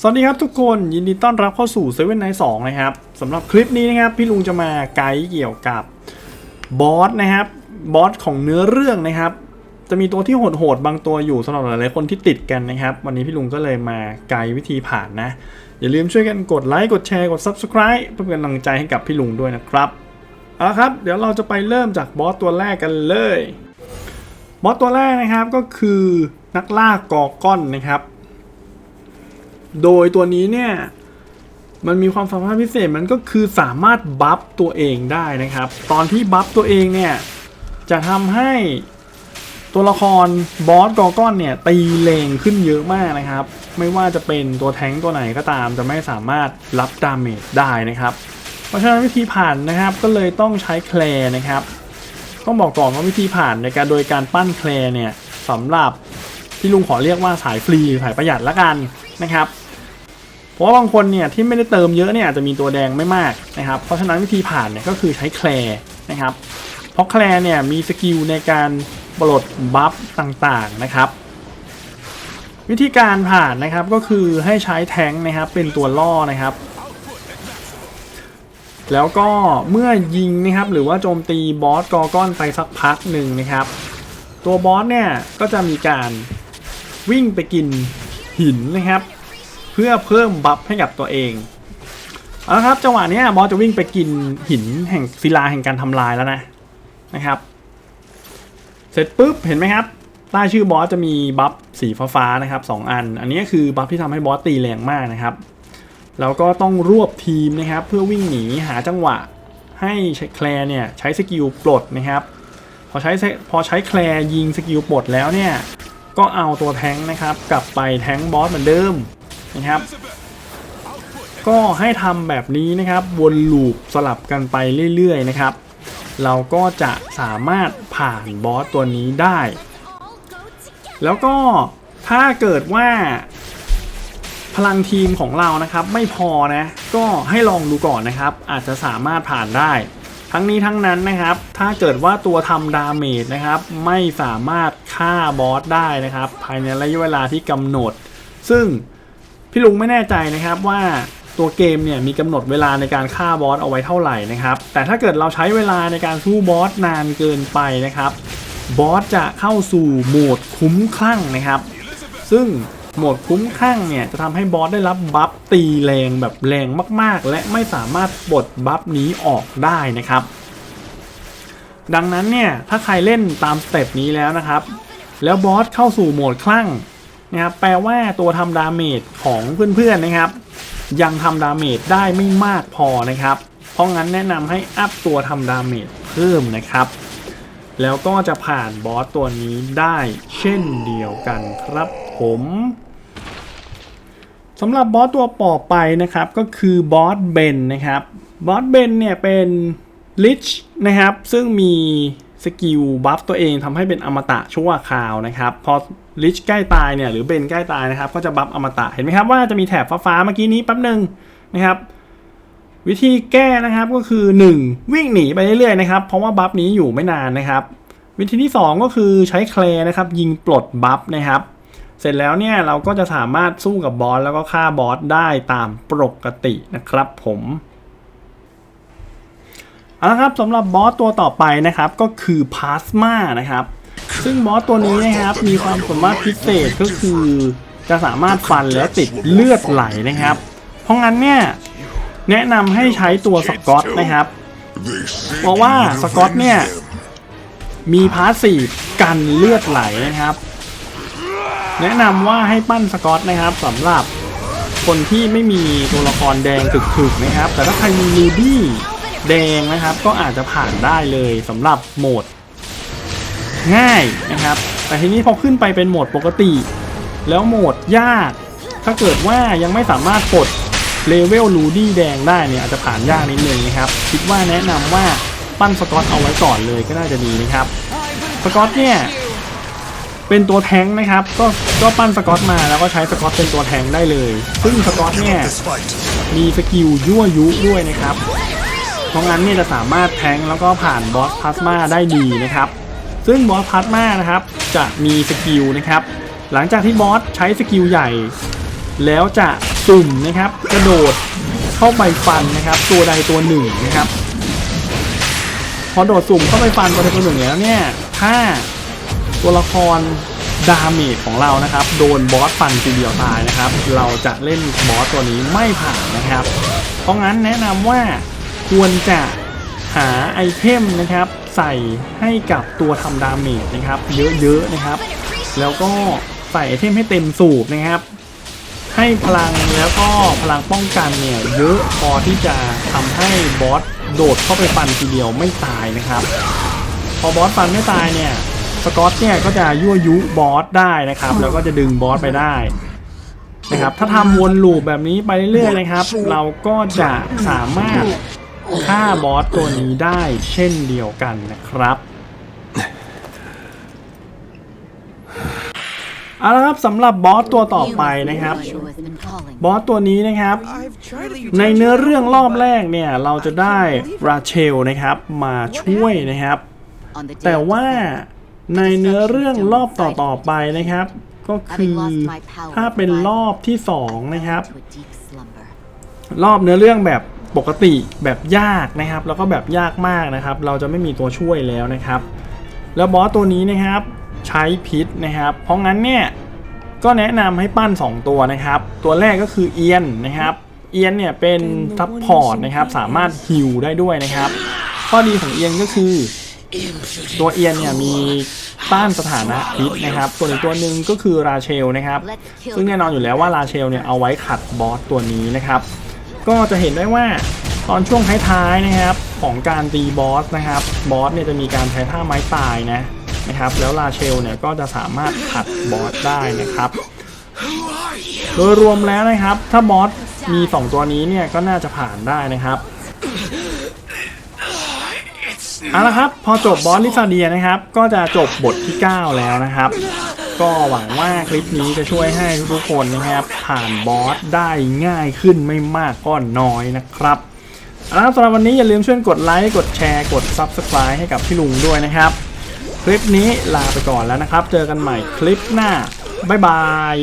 สวัสดีครับทุกคนยินดีต้อนรับเข้าสู่7 n i g h t 2นะครับสำหรับคลิปนี้นะครับ พี่ลุงจะมาไกด์เกี่ยวกับบอสนะครับบอสของเนื้อเรื่องนะครับ จะมีตัวที่โหดๆบางตัวอยู่สำหรับหลายๆคนที่ติดกันนะครับ วันนี้พี่ลุงก็เลยมาไกด์วิธีผ่านนะ อย่าลืมช่วยกันกดไลค์กดแชร์กด Subscribe เพื่อเป็นกำลังใจให้กับพี่ลุงด้วยนะครับเอาละครับ เดี๋ยวเราจะไปเริ่มจากบอสตัวแรกกันเลยบอสตัวแรกนะครับก็คือนักล่ากอก้อนนะครับ โดยตัวนี้เนี่ยมันมีความสามารถพิเศษมันก็คือสามารถบัฟตัวเองได้นะครับ ตอนที่บัฟตัวเองเนี่ยจะทำให้ตัวละครบอสกอก้อนเนี่ยตีเลงขึ้นเยอะมากนะครับ ไม่ว่าจะเป็นตัวแท้งตัวไหนก็ตาม จะไม่สามารถรับดาเมจได้นะครับ เพราะฉะนั้นวิธีผ่านนะครับก็เลยต้องใช้แคลนะครับ ต้องบอกก่อนว่าวิธีผ่านในการโดยการปั้นแคลเนี่ยสำหรับที่ลุงขอเรียกว่าสายฟรีสายประหยัดละกันนะครับ เพราะว่าบางคนเนี่ยที่ไม่ได้เติมเยอะเนี่ยอาจจะมีตัวแดงไม่มากนะครับ เพราะฉะนั้นวิธีผ่านเนี่ยก็คือใช้แคลร์นะครับ เพราะแคลร์เนี่ยมีสกิลในการปลดบัฟต่างๆนะครับ วิธีการผ่านนะครับก็คือให้ใช้แท้งนะครับเป็นตัวล่อนะครับ แล้วก็เมื่อยิงนะครับหรือว่าโจมตีบอสกอก้อนไปสักพักหนึ่งนะครับ ตัวบอสเนี่ยก็จะมีการวิ่งไปกินหินนะครับ เพื่อเพิ่มบัฟให้กับตัวเองเอาละครับจังหวะนี้ยบอสจะวิ่งไปกินหินแห่งศิลาแห่งการทำลายแล้วนะนะครับ เสร็จปุ๊บเห็นไหมครับใต้ชื่อบอสจะมีบัฟสีฟ้าๆนะครับสองอัน อันนี้คือบัฟที่ทำให้บอสตีแรงมากนะครับแล้วก็ต้องรวบทีมนะครับ เพื่อวิ่งหนีหาจังหวะให้แคลร์เนี่ยใช้สกิลปลดนะครับ พอใช้พอใช้แคลร์ยิงสกิลปลดแล้วเนี่ยก็เอาตัวแท้งนะครับ กลับไปแท้งบอสเหมือนเดิม นะครับ ก็ให้ทำแบบนี้นะครับวนลูปสลับกันไปเรื่อยๆนะครับ เราก็จะสามารถผ่านบอสตัวนี้ได้ แล้วก็ถ้าเกิดว่าพลังทีมของเรานะครับไม่พอนะก็ให้ลองดูก่อนนะครับ อาจจะสามารถผ่านได้ ทั้งนี้ทั้งนั้นนะครับ ถ้าเกิดว่าตัวทำดาเมจนะครับ ไม่สามารถฆ่าบอสได้นะครับ ภายในระยะเวลาที่กำหนด ซึ่ง พี่ลุงไม่แน่ใจนะครับว่าตัวเกมเนี่ยมีกำหนดเวลาในการฆ่าบอสเอาไว้เท่าไหร่นะครับแต่ถ้าเกิดเราใช้เวลาในการสู้บอสนานเกินไปนะครับบอสจะเข้าสู่โหมดคุ้มคลั่งนะครับ ซึ่งโหมดคุ้มคลั่งเนี่ยจะทำให้บอสได้รับบัฟตีแรงแบบแรงมากๆ และไม่สามารถปลดบัฟนี้ออกได้นะครับ ดังนั้นเนี่ยถ้าใครเล่นตามสเต็ปนี้แล้วนะครับ แล้วบอสเข้าสู่โหมดคลั่ง นะครับแปลว่าตัวทำดาเมจของเพื่อนๆนะครับ ยังทำดาเมจได้ไม่มากพอนะครับ เพราะงั้นแนะนำให้อัพตัวทำดาเมจเพิ่มนะครับ แล้วก็จะผ่านบอสตัวนี้ได้เช่นเดียวกันครับผมสำหรับบอสตัวต่อไปนะครับก็คือบอสเบนนะครับบอสเบนเนี่ยเป็นลิชนะครับซึ่งมีสกิลบัฟตัวเองทำให้เป็นอมตะชั่วคราวนะครับ พอ ลิชใกล้ตายเนี่ยหรือเบนใกล้ตายนะครับก็จะบัฟอมตะเห็นไหมครับว่าจะมีแถบฟ้าๆเมื่อกี้นี้แป๊บหนึ่งนะครับวิธีแก้นะครับก็คือ 1. วิ่งหนีไปเรื่อยๆนะครับเพราะว่าบัฟนี้อยู่ไม่นานนะครับ วิธีที่ 2 ก็คือใช้แคลร์นะครับยิงปลดบัฟนะครับเสร็จแล้วเนี่ยเราก็จะสามารถสู้กับบอสแล้วก็ฆ่าบอสได้ตามปกตินะครับผมเอาละครับสำหรับบอสตัวต่อไปนะครับก็คือพาสมานะครับ ซึ่งบอสตัวนี้นะครับ มีความสามารถพิเศษก็คือจะสามารถฟันแล้วติดเลือดไหลนะครับ เพราะงั้นเนี่ย แนะนำให้ใช้ตัวสกอตนะครับ เพราะว่าสกอตเนี่ย มีพาสซีฟกันเลือดไหลนะครับ แนะนำว่าให้ปั้นสกอตนะครับสำหรับคนที่ไม่มีตัวละครแดงถึกๆนะครับ แต่ถ้าใครมีลูดี้แดงนะครับ ก็อาจจะผ่านได้เลยสำหรับโหมด ง่ายนะครับ แต่ทีนี้พอขึ้นไปเป็นโหมดปกติ แล้วโหมดยาก ถ้าเกิดว่ายังไม่สามารถกดเลเวลลูดี้แดงได้เนี่ยอาจจะผ่านยากนิดนึงนะครับ คิดว่าแนะนำว่าปั้นสกอตเอาไว้ก่อนเลยก็น่าจะดีนะครับสกอตเนี่ยเป็นตัวแทงนะครับ ก็ก็ปั้นสกอตมาแล้วก็ใช้สกอตเป็นตัวแทงได้เลย ซึ่งสกอตเนี่ยมีสกิลยั่วยุด้วยนะครับ เพราะงั้นเนี่ยจะสามารถแทงแล้วก็ผ่านบอสพลาสมาได้ดีนะครับ ซึ่งบอสพลาสมานะครับจะมีสกิลนะครับ หลังจากที่บอสใช้สกิลใหญ่ แล้วจะสุ่มนะครับ กระโดดเข้าไปฟันนะครับ ตัวใดตัวหนึ่งนะครับ พอโดดสุ่มเข้าไปฟันตัวใดตัวหนึ่งแล้วเนี่ยถ้าตัวละครดาเมจของเรานะครับ โดนบอสฟันทีเดียวตายนะครับ เราจะเล่นบอสตัวนี้ไม่ผ่านนะครับ เพราะงั้นแนะนำว่าควรจะหาไอเทมนะครับ ใส่ให้กับตัวทำดาเมจนะครับ เยอะๆนะครับ แล้วก็ใส่ไอเทมให้เต็มสูบนะครับ ให้พลังแล้วก็พลังป้องกันเนี่ยเยอะพอที่จะทำให้บอสโดดเข้าไปฟันทีเดียวไม่ตายนะครับ พอบอสฟันไม่ตายเนี่ยสกอตเนี่ยก็จะยั่วยุบอสได้นะครับ แล้วก็จะดึงบอสไปได้นะครับ ถ้าทำวนลูปแบบนี้ไปเรื่อยๆนะครับ เราก็จะสามารถ ฆ่าบอสตัวนี้ได้เช่นเดียวกันนะครับเอาละครับสำหรับบอสตัวต่อไปนะครับ บอสตัวนี้นะครับ ในเนื้อเรื่องรอบแรกเนี่ยเราจะได้ราเชลนะครับมาช่วยนะครับ แต่ว่าในเนื้อเรื่องรอบต่อๆไปนะครับ ก็คือถ้าเป็นรอบที่สองนะครับ รอบเนื้อเรื่องแบบ ปกติแบบยากนะครับ แล้วก็แบบยากมากนะครับ เราจะไม่มีตัวช่วยแล้วนะครับ แล้วบอสตัวนี้นะครับใช้พิษนะครับ เพราะงั้นเนี่ยก็แนะนำให้ปั้น 2 ตัวนะครับ ตัวแรกก็คือเอียนนะครับเอียนเนี่ยเป็นซัพพอร์ตนะครับสามารถฮิลได้ด้วยนะครับ ข้อดีของเอียนก็คือ ตัวเอียนเนี่ยมีต้านสถานะพิษนะครับส่วนอีกตัวหนึ่งก็คือราเชลนะครับ ซึ่งแน่นอนอยู่แล้วว่าราเชลเนี่ยเอาไว้ขัดบอสตัวนี้นะครับ ก็จะเห็นได้ว่าตอนช่วงท้ายๆนะครับของการตีบอสนะครับบอสเนี่ยจะมีการใช้ท่าไม้ตายนะนะครับ แล้วราเชลเนี่ยก็จะสามารถขัดบอสได้นะครับ โดยรวมแล้วนะครับ ถ้าบอสมี 2 ตัวนี้เนี่ยก็น่าจะผ่านได้นะครับเอาละครับ พอจบบอสลิซาเดียนะครับ ก็จะจบบทที่ 9 แล้วนะครับ ก็หวังว่าคลิปนี้จะช่วยให้ทุกๆคนนะครับผ่านบอสได้ง่ายขึ้นไม่มากก็น้อยนะครับเอาละครับสำหรับวันนี้อย่าลืมช่วยกดไลค์กดแชร์กด Subscribe ให้กับพี่ลุงด้วยนะครับ คลิปนี้ลาไปก่อนแล้วนะครับ เจอกันใหม่คลิปหน้า บ๊ายบาย